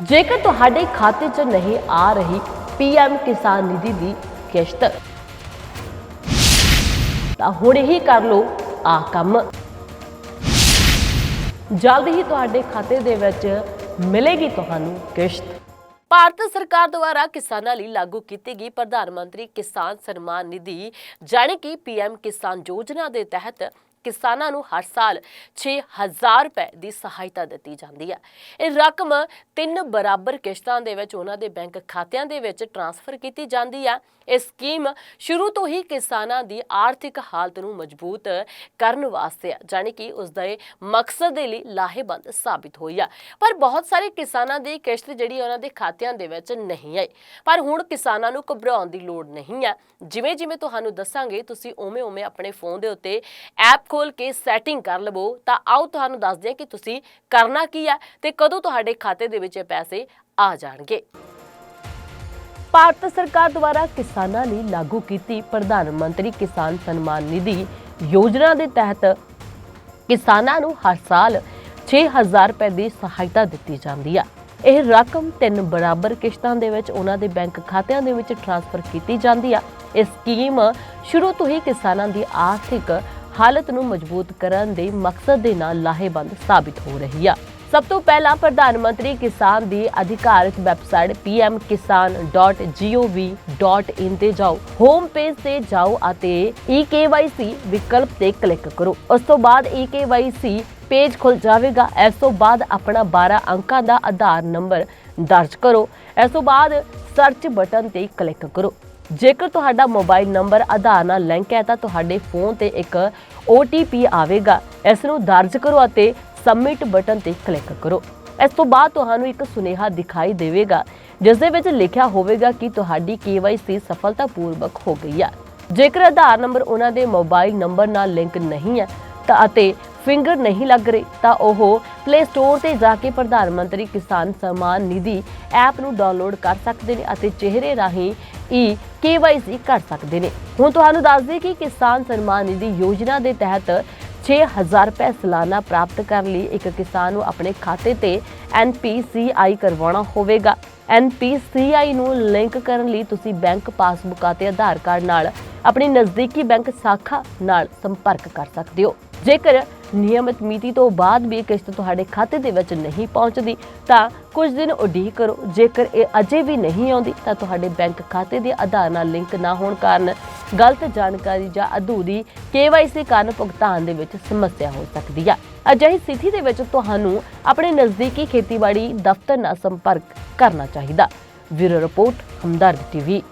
ਜੇਕਰ ਤੁਹਾਡੇ ਖਾਤੇ 'ਚ ਨਹੀਂ ਆ ਰਹੀ ਪੀਐਮ ਕਿਸਾਨ ਨਿਧੀ ਦੀ ਕਿਸ਼ਤ, ਤਾਂ ਹੁਣ ਹੀ ਕਰ ਲਓ ਆ ਕੰਮ। ਜਲਦ ਹੀ ਤੁਹਾਡੇ ਖਾਤੇ ਦੇ ਵਿੱਚ ਮਿਲੇਗੀ ਤੁਹਾਨੂੰ ਕਿਸ਼ਤ। ਭਾਰਤ ਸਰਕਾਰ ਦੁਆਰਾ ਕਿਸਾਨਾਂ ਲਈ ਲਾਗੂ ਕੀਤੀ ਗਈ ਪ੍ਰਧਾਨ ਮੰਤਰੀ ਕਿਸਾਨ ਸਨਮਾਨ ਨਿਧੀ, ਜਾਣੀ ਕਿ ਪੀਐਮ ਕਿਸਾਨ ਯੋਜਨਾ ਦੇ ਤਹਿਤ ਕਿਸਾਨਾਂ ਨੂੰ ਹਰ ਸਾਲ 6000 ਰੁਪਏ ਦੀ ਸਹਾਇਤਾ ਦਿੱਤੀ ਜਾਂਦੀ ਹੈ। ਇਹ ਰਕਮ ਤਿੰਨ ਬਰਾਬਰ ਕਿਸ਼ਤਾਂ ਦੇ ਵਿੱਚ ਉਹਨਾਂ ਦੇ ਬੈਂਕ ਖਾਤਿਆਂ ਦੇ ਵਿੱਚ ਟਰਾਂਸਫਰ ਕੀਤੀ ਜਾਂਦੀ ਹੈ। ਇਹ ਸਕੀਮ ਸ਼ੁਰੂ ਤੋਂ ਹੀ ਕਿਸਾਨਾਂ ਦੀ ਆਰਥਿਕ ਹਾਲਤ ਨੂੰ ਮਜ਼ਬੂਤ ਕਰਨ ਵਾਸਤੇ ਹੈ, ਜਾਣੀ ਕਿ ਉਸ ਦੇ ਮਕਸਦ ਦੇ ਲਈ ਲਾਹੇਵੰਦ ਸਾਬਿਤ ਹੋਈ ਆ ਪਰ ਬਹੁਤ ਸਾਰੇ ਕਿਸਾਨਾਂ ਦੀ ਕਿਸ਼ਤ ਜਿਹੜੀ ਉਹਨਾਂ ਦੇ ਖਾਤਿਆਂ ਦੇ ਵਿੱਚ ਨਹੀਂ ਆਈ। ਪਰ ਹੁਣ ਕਿਸਾਨਾਂ ਨੂੰ ਘਬਰਾਉਣ ਦੀ ਲੋੜ ਨਹੀਂ ਹੈ। ਜਿਵੇਂ ਜਿਵੇਂ ਤੁਹਾਨੂੰ ਦੱਸਾਂਗੇ, ਤੁਸੀਂ ਉਵੇਂ ਉਵੇਂ ਆਪਣੇ ਫੋਨ ਦੇ ਉੱਤੇ ਐਪ ਖੋਲ ਕੇ ਸੈਟਿੰਗ ਕਰ ਲਵੋ, ਤਾਂ ਆਓ ਤੁਹਾਨੂੰ ਦੱਸਦੇ ਹਾਂ ਕਿ ਤੁਸੀਂ ਕਰਨਾ ਕੀ ਹੈ ਤੇ ਕਦੋਂ ਤੁਹਾਡੇ ਖਾਤੇ ਦੇ ਵਿੱਚ ਪੈਸੇ ਆ ਜਾਣਗੇ। ਭਾਰਤ ਸਰਕਾਰ ਦੁਆਰਾ ਕਿਸਾਨਾਂ ਲਈ ਲਾਗੂ ਕੀਤੀ ਪ੍ਰਧਾਨ ਮੰਤਰੀ ਕਿਸਾਨ ਸਨਮਾਨ ਨਿਧੀ ਯੋਜਨਾ ਦੇ ਤਹਿਤ ਕਿਸਾਨਾਂ ਨੂੰ ਹਰ ਸਾਲ 6000 ਰੁਪਏ ਦੀ ਸਹਾਇਤਾ ਦਿੱਤੀ ਜਾਂਦੀ ਆ। ਇਹ ਰਕਮ ਤਿੰਨ ਬਰਾਬਰ ਕਿਸ਼ਤਾਂ ਦੇ ਵਿੱਚ ਉਹਨਾਂ ਦੇ ਬੈਂਕ ਖਾਤਿਆਂ ਦੇ ਵਿੱਚ ਟ੍ਰਾਂਸਫਰ ਕੀਤੀ ਜਾਂਦੀ ਆ। ਇਹ ਸਕੀਮ ਸ਼ੁਰੂ ਤੋਂ ਹੀ ਕਿਸਾਨਾਂ ਦੀ ਆਰਥਿਕ ਹਾਲਤ ਨੂੰ ਮਜ਼ਬੂਤ ਕਰਨ ਦੇ ਮਕਸਦ ਦੇ ਨਾਲ ਲਾਹੇਬੰਦ ਸਾਬਿਤ ਹੋ ਰਹੀ ਆ। ਸਭ ਤੋਂ ਪਹਿਲਾਂ ਪ੍ਰਧਾਨ ਮੰਤਰੀ ਕਿਸਾਨ ਦੀ ਅਧਿਕਾਰਿਤ ਵੈਬਸਾਈਟ pmkisan.gov.in ਤੇ ਜਾਓ। ਹੋਮ ਪੇਜ ਤੇ ਜਾਓ ਅਤੇ eKYC ਵਿਕਲਪ ਤੇ ਕਲਿੱਕ ਕਰੋ। ਉਸ ਤੋਂ ਬਾਅਦ eKYC ਪੇਜ ਖੁੱਲ ਜਾਵੇਗਾ। ਇਸ ਤੋਂ ਬਾਅਦ ਆਪਣਾ 12 ਅੰਕਾਂ ਦਾ ਆਧਾਰ ਨੰਬਰ ਦਰਜ ਕਰੋ। ਇਸ ਤੋਂ ਬਾਅਦ ਸਰਚ ਬਟਨ ਤੇ ਕਲਿੱਕ ਕਰੋ। ਜੇਕਰ ਤੁਹਾਡਾ ਮੋਬਾਈਲ ਨੰਬਰ, ਆਧਾਰ ਨਾਲ ਲਿੰਕ ਹੈ ਤਾਂ ਤੁਹਾਡੇ ਫੋਨ ਤੇ ਇੱਕ OTP ਆਵੇਗਾ। ਇਸ ਨੂੰ ਦਰਜ ਕਰੋ ਅਤੇ ਸਬਮਿਟ ਬਟਨ ਤੇ ਕਲਿੱਕ ਕਰੋ। ਇਸ ਤੋਂ ਬਾਅਦ ਤੁਹਾਨੂੰ ਇੱਕ ਸੁਨੇਹਾ ਦਿਖਾਈ ਦੇਵੇਗਾ, ਜਿਸ ਦੇ ਵਿੱਚ ਲਿਖਿਆ ਹੋਵੇਗਾ ਕਿ ਤੁਹਾਡੀ KYC ਸਫਲਤਾਪੂਰਵਕ ਹੋ ਗਈ ਹੈ ਜੇਕਰ ਆਧਾਰ ਨੰਬਰ ਉਹਨਾਂ ਦੇ ਮੋਬਾਈਲ ਨੰਬਰ ਨਾਲ ਲਿੰਕ ਨਹੀਂ ਹੈ ਤਾਂ ਅਤੇ ਫਿੰਗਰ ਨਹੀਂ ਲੱਗ ਰਹੀ, ਤਾਂ ਉਹ ਪਲੇ ਸਟੋਰ ਤੇ ਜਾ ਕੇ ਪ੍ਰਧਾਨ ਮੰਤਰੀ ਕਿਸਾਨ ਸਨਮਾਨ ਨਿਧੀ ਐਪ ਨੂੰ ਡਾਊਨਲੋਡ ਕਰ ਸਕਦੇ ਨੇ ਅਤੇ ਚਿਹਰੇ ਰਾਹੀਂ ਹੀ KYC ਕਰ ਸਕਦੇ ਨੇ। ਹੁਣ ਤੁਹਾਨੂੰ ਦੱਸ ਦਈਏ ਕਿ ਕਿਸਾਨ ਸਨਮਾਨ ਨਿਧੀ ਯੋਜਨਾ ਦੇ ਤਹਿਤ 6000 ਰੁਪਏ ਸਾਲਾਨਾ ਪ੍ਰਾਪਤ ਕਰਨ ਲਈ ਇੱਕ ਕਿਸਾਨ ਨੂੰ ਆਪਣੇ ਖਾਤੇ ਤੇ NPCI ਕਰਵਾਉਣਾ ਹੋਵੇਗਾ। NPCI ਨੂੰ ਲਿੰਕ ਕਰਨ ਲਈ ਤੁਸੀਂ ਬੈਂਕ ਪਾਸਬੁੱਕ ਅਤੇ ਆਧਾਰ ਕਾਰਡ ਨਾਲ ਆਪਣੀ ਨਜ਼ਦੀਕੀ ਬੈਂਕ ਸ਼ਾਖਾ ਨਾਲ ਸੰਪਰਕ ਕਰ ਸਕਦੇ ਹੋ। ਜੇਕਰ ਨਿਯਮਿਤ ਮਿਤੀ ਤੋਂ ਬਾਅਦ ਵੀ ਕਿਸ਼ਤ ਤੁਹਾਡੇ ਖਾਤੇ ਦੇ ਵਿੱਚ ਨਹੀਂ ਪਹੁੰਚਦੀ, ਤਾਂ ਕੁਝ ਦਿਨ ਉਡੀਕ ਕਰੋ। ਜੇਕਰ ਇਹ ਅਜੇ ਵੀ ਨਹੀਂ ਆਉਂਦੀ, ਤਾਂ ਤੁਹਾਡੇ ਬੈਂਕ ਖਾਤੇ ਦੇ ਆਧਾਰ ਨਾਲ ਲਿੰਕ ਨਾ ਹੋਣ ਕਾਰਨ ਗਲਤ ਜਾਣਕਾਰੀ ਜਾਂ ਅਧੂਰੀ KYC ਕਾਰਨ ਭੁਗਤਾਨ ਦੇ ਵਿੱਚ ਸਮੱਸਿਆ ਹੋ ਸਕਦੀ ਹੈ ਅਜਿਹੀ ਸਥਿਤੀ ਦੇ ਵਿੱਚ ਤੁਹਾਨੂੰ ਆਪਣੇ ਨਜ਼ਦੀਕੀ ਖੇਤੀਬਾੜੀ ਦਫ਼ਤਰ ਨਾਲ ਸੰਪਰਕ ਕਰਨਾ ਚਾਹੀਦਾ। Bureau report, Hamdard TV.